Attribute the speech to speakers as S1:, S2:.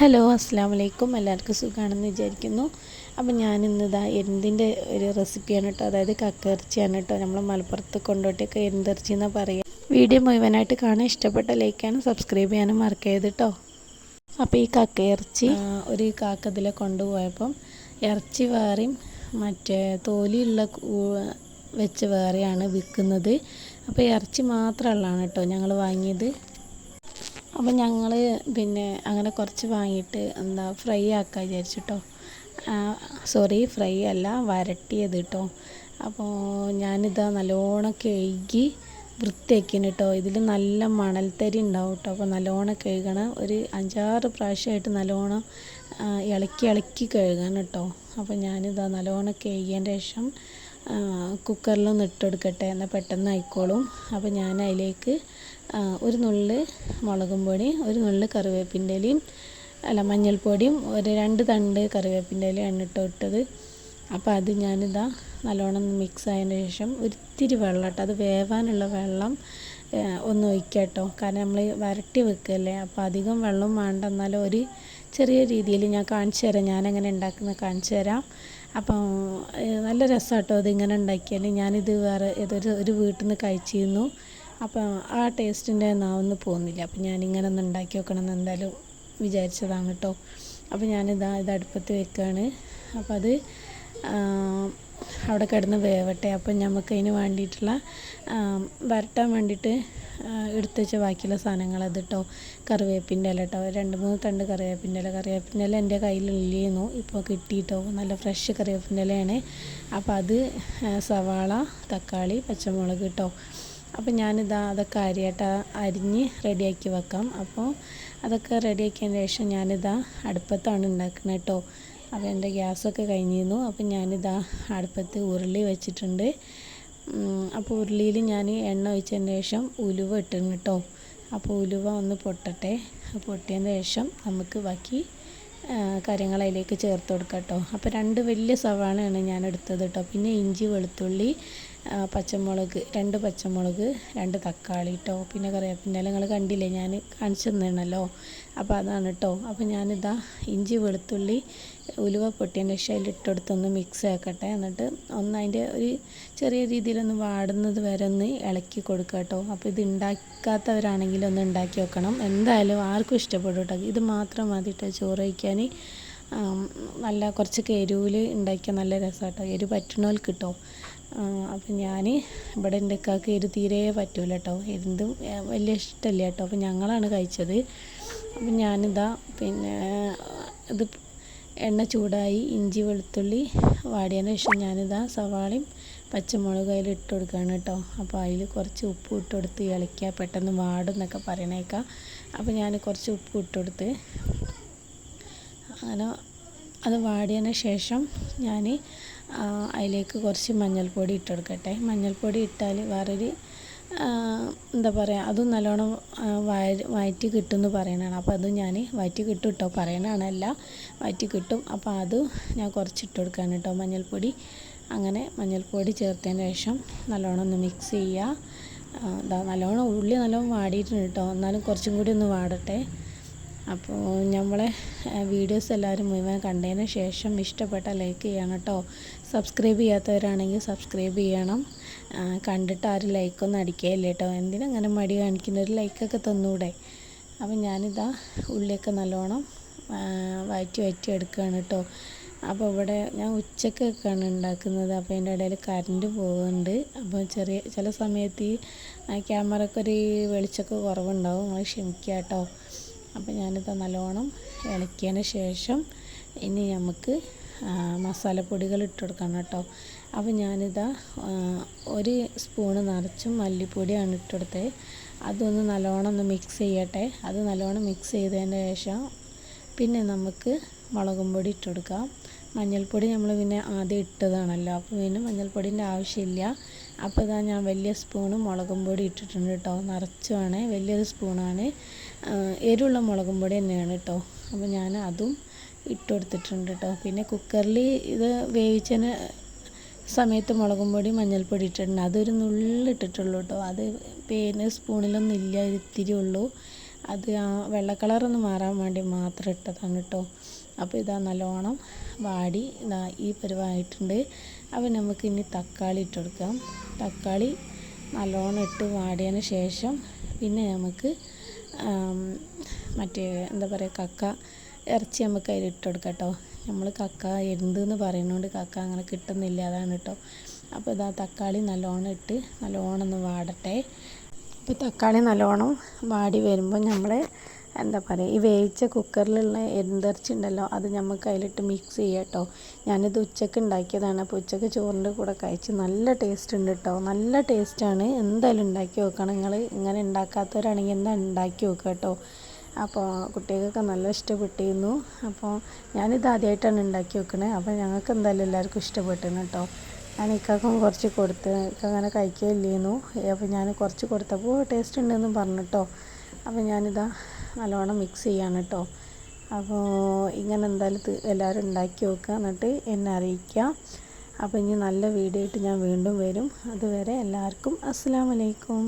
S1: Hello അസ്സാം വലൈക്കും എല്ലാവർക്കും സുഖമാണെന്ന് വിചാരിക്കുന്നു. അപ്പം ഞാനിന്നിതാ എരുന്തിന്റെ ഒരു റെസിപ്പിയാണ് കേട്ടോ. അതായത് കക്കയിറച്ചിയാണ് കേട്ടോ. നമ്മൾ മലപ്പുറത്ത് കൊണ്ടുപോയിട്ടൊക്കെ എരുന്തിറച്ചി എന്നാണ് പറയുക വീഡിയോ മുഴുവനായിട്ട് കാണാൻ ഇഷ്ടപ്പെട്ട ലൈക്കാണ് സബ്സ്ക്രൈബ് ചെയ്യാനും മറക്കരുത് കേട്ടോ. അപ്പോൾ ഈ കക്കയിറച്ചി ഒരു കാക്കതിൽ കൊണ്ടുപോയപ്പം ഇറച്ചി വേറെയും മറ്റേ തോലിയുള്ള വെച്ച് വേറെയാണ് വിൽക്കുന്നത്. അപ്പോൾ ഇറച്ചി മാത്രമുള്ളതാണ് കേട്ടോ ഞങ്ങൾ വാങ്ങിയത്. അപ്പോൾ ഞങ്ങൾ പിന്നെ അങ്ങനെ കുറച്ച് വാങ്ങിയിട്ട് എന്താ ഫ്രൈ ആക്കാൻ വിചാരിച്ചിട്ടോ. സോറി ഫ്രൈ അല്ല വരട്ടിയത് കേട്ടോ അപ്പോൾ ഞാനിതാ നല്ലോണം കഴുകി വൃത്തിയാക്കിന് കേട്ടോ ഇതിൽ നല്ല മണൽത്തരി ഉണ്ടാവും കേട്ടോ അപ്പോൾ നല്ലോണം കഴുകണം. ഒരു അഞ്ചാറ് പ്രാവശ്യമായിട്ട് നല്ലോണം ഇളക്കി ഇളക്കി കഴുകണം കേട്ടോ അപ്പോൾ ഞാനിതാ നല്ലോണം കഴുകിയതിന്റെ ശേഷം കുക്കറിലൊന്ന് ഇട്ടെടുക്കട്ടെ എന്നാൽ പെട്ടെന്ന് ആയിക്കോളും. അപ്പോൾ ഞാൻ അതിലേക്ക് ഒരു നുള്ള് മുളകും പൊടി ഒരു നുള്ള് കറിവേപ്പിന്റെ ഇലയും അല്ല മഞ്ഞൾപ്പൊടിയും ഒരു രണ്ട് തണ്ട് കറിവേപ്പിന്റെ ഇലയാണ് ഇട്ടോ ഇട്ടത്. അപ്പോൾ അത് ഞാനിതാ നല്ലോണം മിക്സ് ആയതിന് ശേഷം ഒരിത്തിരി വെള്ളം ഇട്ട് അത് വേവാനുള്ള വെള്ളം ഒന്ന് ഒഴിക്കുക കേട്ടോ കാരണം നമ്മൾ വരട്ടി വെക്കല്ലേ അപ്പോൾ അധികം വെള്ളം വേണ്ട എന്നാലും ഒരു ചെറിയ രീതിയിൽ ഞാൻ കാണിച്ചു തരാം. ഞാനെങ്ങനെ ഉണ്ടാക്കുന്നത് കാണിച്ചു തരാം. അപ്പം നല്ല രസമാട്ടോ അതിങ്ങനെ ഉണ്ടാക്കിയാൽ ഞാനിത് വേറെ ഏതൊരു ഒരു വീട്ടിൽ നിന്ന് കഴിച്ചിരുന്നു. അപ്പം ആ ടേസ്റ്റിന്റെ നാവൊന്നും പോകുന്നില്ല. അപ്പം ഞാനിങ്ങനെ ഒന്ന് ഉണ്ടാക്കി വെക്കണം എന്ന് എന്തായാലും വിചാരിച്ചതാണ് കേട്ടോ. അപ്പം ഞാനിതാ ഇത് അടുപ്പത്ത് വെക്കുകയാണ് അപ്പം അത് അവിടെ കിടന്ന് വേവട്ടെ. അപ്പം നമുക്ക് വേണ്ടിയിട്ടുള്ള വരട്ടാൻ വേണ്ടിയിട്ട് എടുത്ത് വെച്ച ബാക്കിയുള്ള സാധനങ്ങൾ അത് കേട്ടോ കറിവേപ്പിന്റെ ഇല കേട്ടോ രണ്ട് മൂന്ന് തണ്ട് കറിവേപ്പിന്റെ ഇല. കറിവേപ്പിന്റെ ഇല എന്റെ കയ്യിലില്ലേന്നു ഇപ്പോൾ കിട്ടിയിട്ടോ. നല്ല ഫ്രഷ് കറിവേപ്പിന്റെ ഇലയാണ്. അപ്പോൾ അത് സവാള തക്കാളി പച്ചമുളക് കേട്ടോ അപ്പോൾ ഞാനിതാ അതൊക്കെ അരിയായിട്ട് അരിഞ്ഞ് റെഡിയാക്കി വെക്കാം. അപ്പോൾ അതൊക്കെ റെഡിയാക്കിയതിന് ശേഷം ഞാനിതാ അടുപ്പത്താണ് ഉണ്ടാക്കുന്നത് കേട്ടോ അപ്പോൾ എന്റെ ഗ്യാസൊക്കെ കഴിഞ്ഞിരുന്നു. അപ്പോൾ ഞാനിതാ അടുപ്പത്ത് ഉരുളി വെച്ചിട്ടുണ്ട്. അപ്പോൾ ഉരുളിയിൽ ഞാൻ എണ്ണ ഒഴിച്ചതിന് ശേഷം ഉലുവ ഇട്ടിരുന്നു കേട്ടോ അപ്പോൾ ഉലുവ ഒന്ന് പൊട്ടട്ടെ. പൊട്ടിയതിന് ശേഷം നമുക്ക് ബാക്കി കാര്യങ്ങൾ അതിലേക്ക് ചേർത്ത് കൊടുക്കാം കേട്ടോ. അപ്പോൾ രണ്ട് വലിയ സവാളയാണ് ഞാൻ എടുത്തത് കേട്ടോ. പിന്നെ ഇഞ്ചി വെളുത്തുള്ളി പച്ചമുളക് രണ്ട് പച്ചമുളക് രണ്ട് തക്കാളി കേട്ടോ. പിന്നെ കറിവേപ്പിന്റെ നിങ്ങൾ കണ്ടില്ലേ? ഞാൻ കാണിച്ചു തന്നേണല്ലോ അപ്പോൾ അതാണ് കേട്ടോ അപ്പോൾ ഞാനിതാ ഇഞ്ചി വെളുത്തുള്ളി ഉലുവ പൊട്ടിയതിന്റെ അതിൽ ഇട്ടെടുത്തൊന്ന് മിക്സ് ആക്കട്ടെ. എന്നിട്ട് ഒന്ന് അതിന്റെ ഒരു ചെറിയ രീതിയിലൊന്ന് വാടുന്നത് വരെ ഒന്ന് ഇളക്കി കൊടുക്കുക കേട്ടോ അപ്പോൾ ഇത് ഉണ്ടാക്കാത്തവരാണെങ്കിൽ ഒന്ന് ഉണ്ടാക്കി വെക്കണം എന്തായാലും ആർക്കും ഇഷ്ടപ്പെടും കേട്ടോ ഇത് മാത്രം മതി കേട്ടോ ചോറ് കഴിക്കാൻ നല്ല കുറച്ചൊക്കെ എരിവിൽ ഉണ്ടാക്കിയാൽ നല്ല രസമാട്ടോ എരിവ് പറ്റണോൽക്ക് കിട്ടോ അപ്പം ഞാൻ ഇവിടെ എന്റെ ഇക്കാക്ക് എരിവ് തീരെ പറ്റൂല കേട്ടോ എന്തും വലിയ ഇഷ്ടമല്ല കേട്ടോ അപ്പം ഞങ്ങളാണ് കഴിച്ചത്. അപ്പം ഞാനിതാ പിന്നെ ഇത് എണ്ണ ചൂടായി ഇഞ്ചി വെളുത്തുള്ളി വാടിയതിന് ശേഷം ഞാനിതാ സവാളയും പച്ചമുളകും അതിൽ ഇട്ട് കൊടുക്കുകയാണ് കേട്ടോ. അപ്പോൾ അതിൽ കുറച്ച് ഉപ്പ് ഇട്ട് കൊടുത്ത് ഇളക്കുക പെട്ടെന്ന് വാടും എന്നൊക്കെ പറയണേക്കാം. അപ്പോൾ ഞാൻ കുറച്ച് ഉപ്പ് ഇട്ട് കൊടുത്ത് അങ്ങനെ അത് വാടിയതിന് ശേഷം ഞാൻ അതിലേക്ക് കുറച്ച് മഞ്ഞൾപ്പൊടി ഇട്ട് കൊടുക്കട്ടെ. മഞ്ഞൾപ്പൊടി ഇട്ടാൽ വേറൊരു എന്താ പറയുക അതും നല്ലോണം വയറ്റി കിട്ടും എന്ന് പറയണതാണ്. അപ്പോൾ അതും ഞാൻ വയറ്റി കിട്ടും കേട്ടോ പറയണതാണല്ല വയറ്റി കിട്ടും. അപ്പോൾ അത് ഞാൻ കുറച്ച് ഇട്ട് കൊടുക്കുകയാണ് കേട്ടോ മഞ്ഞൾപ്പൊടി അങ്ങനെ മഞ്ഞൾപ്പൊടി ചേർത്തതിന് ശേഷം നല്ലോണം ഒന്ന് മിക്സ് ചെയ്യുക നല്ലോണം ഉള്ളി നല്ലോണം വാടിയിട്ടുണ്ട് കേട്ടോ എന്നാലും കുറച്ചും കൂടി ഒന്ന് വാടട്ടെ. അപ്പോൾ നമ്മളെ വീഡിയോസ് എല്ലാവരും മുഴുവൻ കണ്ടതിന് ശേഷം ഇഷ്ടപ്പെട്ട ലൈക്ക് ചെയ്യണം കേട്ടോ സബ്സ്ക്രൈബ് ചെയ്യാത്തവരാണെങ്കിൽ സബ്സ്ക്രൈബ് ചെയ്യണം. കണ്ടിട്ട് ആരും ലൈക്കൊന്നും അടിക്കുകയില്ല കേട്ടോ എന്തിനങ്ങനെ മടി കാണിക്കുന്ന? ഒരു ലൈക്കൊക്കെ തന്നൂടെ. അപ്പം ഞാനിതാ ഉള്ളിയൊക്കെ നല്ലോണം വയറ്റി വയറ്റി എടുക്കുകയാണ് കേട്ടോ അപ്പോൾ ഇവിടെ ഞാൻ ഉച്ചക്കൊക്കെയാണ് ഉണ്ടാക്കുന്നത്. അപ്പോൾ അതിന്റെ ഇടയിൽ കറണ്ട് പോകുന്നുണ്ട് അപ്പോൾ ചെറിയ ചില സമയത്ത് ഈ ക്യാമറയ്ക്ക് വെളിച്ചമൊക്കെ കുറവുണ്ടാവും. നിങ്ങൾ ക്ഷമിക്കുക കേട്ടോ അപ്പോൾ ഞാനിത് നല്ലോണം ഇളക്കിയതിന് ശേഷം ഇനി നമുക്ക് മസാലപ്പൊടികൾ ഇട്ട് കൊടുക്കണം കേട്ടോ. അപ്പോൾ ഞാനിതാ ഒരു സ്പൂണ് നിറച്ചും മല്ലിപ്പൊടിയാണ് ഇട്ട് കൊടുത്തത്. അതൊന്ന് നല്ലോണം ഒന്ന് മിക്സ് ചെയ്യട്ടെ. അത് നല്ലോണം മിക്സ് ചെയ്തതിന് ശേഷം പിന്നെ നമുക്ക് മുളകും പൊടി ഇട്ട് കൊടുക്കാം. മഞ്ഞൾപ്പൊടി നമ്മൾ പിന്നെ ആദ്യം ഇട്ടതാണല്ലോ. അപ്പോൾ പിന്നെ മഞ്ഞൾപ്പൊടിന്റെ ആവശ്യമില്ല. അപ്പോൾ ഇതാ ഞാൻ വലിയ സ്പൂണ് മുളകും പൊടി ഇട്ടിട്ടുണ്ട് കേട്ടോ നിറച്ചുമാണ് വലിയൊരു സ്പൂണാണ്. എരിവുള്ള മുളകും പൊടി തന്നെയാണ് കേട്ടോ അപ്പോൾ ഞാൻ അതും ഇട്ട് കൊടുത്തിട്ടുണ്ട് കേട്ടോ പിന്നെ കുക്കറിൽ ഇത് വേവിച്ചതിന് സമയത്ത് മുളകും പൊടി മഞ്ഞൾപ്പൊടി ഇട്ടിട്ടുണ്ട്. അതൊരു നുള്ളിട്ടിട്ടുള്ളൂ കേട്ടോ അത് പിന്നെ സ്പൂണിലൊന്നും ഇല്ല ഇത്തിരി ഉള്ളൂ അത് ആ വെള്ള കളറൊന്ന് മാറാൻ വേണ്ടി മാത്രം ഇട്ടതാണ് കേട്ടോ. അപ്പോൾ ഇതാ നല്ലോണം വാടി ഇതാ ഈ പരുവായിട്ടുണ്ട്. അപ്പോൾ നമുക്ക് ഇനി തക്കാളി ഇട്ട് കൊടുക്കാം. തക്കാളി നല്ലോണം ഇട്ട് വാടിയതിന് ശേഷം പിന്നെ നമുക്ക് മറ്റേ എന്താ പറയുക കക്ക ഇറച്ചി നമുക്ക് അതിൽ ഇട്ട് കൊടുക്കാം കേട്ടോ. നമ്മൾ കക്ക എന്തെന്ന് പറയുന്നതുകൊണ്ട് കക്ക അങ്ങനെ കിട്ടുന്നില്ല അതാണ് കേട്ടോ. അപ്പോൾ ഇതാ തക്കാളി നല്ലോണം ഇട്ട് നല്ലോണം ഒന്ന് വാടട്ടെ. അപ്പോൾ തക്കാളി നല്ലോണം വാടി വരുമ്പോൾ നമ്മൾ എന്താ പറയുക ഈ വേവിച്ച കുക്കറിലുള്ള എന്തിറച്ചി ഉണ്ടല്ലോ അത് നമുക്ക് അതിലിട്ട് മിക്സ് ചെയ്യാം കേട്ടോ ഞാനിത് ഉച്ചയ്ക്ക് ഉണ്ടാക്കിയതാണ് അപ്പോൾ ഉച്ചയ്ക്ക് ചോറിന്റെ കൂടെ കഴിച്ച് നല്ല ടേസ്റ്റ് ഉണ്ട് കേട്ടോ നല്ല ടേസ്റ്റാണ് എന്തായാലും ഉണ്ടാക്കി നോക്കണം. നിങ്ങൾ ഇങ്ങനെ ഉണ്ടാക്കാത്തവരാണെങ്കിൽ എന്താ ഉണ്ടാക്കി നോക്കുക കേട്ടോ അപ്പോൾ കുട്ടികൾക്കൊക്കെ നല്ല ഇഷ്ടപ്പെട്ടിരുന്നു. അപ്പോൾ ഞാനിത് ആദ്യമായിട്ടാണ് ഉണ്ടാക്കി വെക്കണത് അപ്പോൾ ഞങ്ങൾക്ക് എന്തായാലും എല്ലാവർക്കും ഇഷ്ടപ്പെട്ടിരുന്നു കേട്ടോ ഞാൻ ഇക്കാക്കും കുറച്ച് കൊടുത്ത് ഇക്ക അങ്ങനെ കഴിക്കുകയില്ലേന്നു അപ്പോൾ ഞാൻ കുറച്ച് കൊടുത്തപ്പോൾ ടേസ്റ്റ് ഉണ്ടെന്ന് പറഞ്ഞിട്ടോ. അപ്പോൾ ഞാനിതാ നല്ലോണം മിക്സ് ചെയ്യാണ് കേട്ടോ അപ്പോൾ ഇങ്ങനെ എന്തായാലും എല്ലാവരും ഉണ്ടാക്കി നോക്കുക എന്നിട്ട് എന്നെ അറിയിക്കുക അപ്പോൾ ഇനി നല്ല വീഡിയോ ആയിട്ട് ഞാൻ വീണ്ടും വരും. അതുവരെ എല്ലാവർക്കും അസ്സാം വലൈക്കും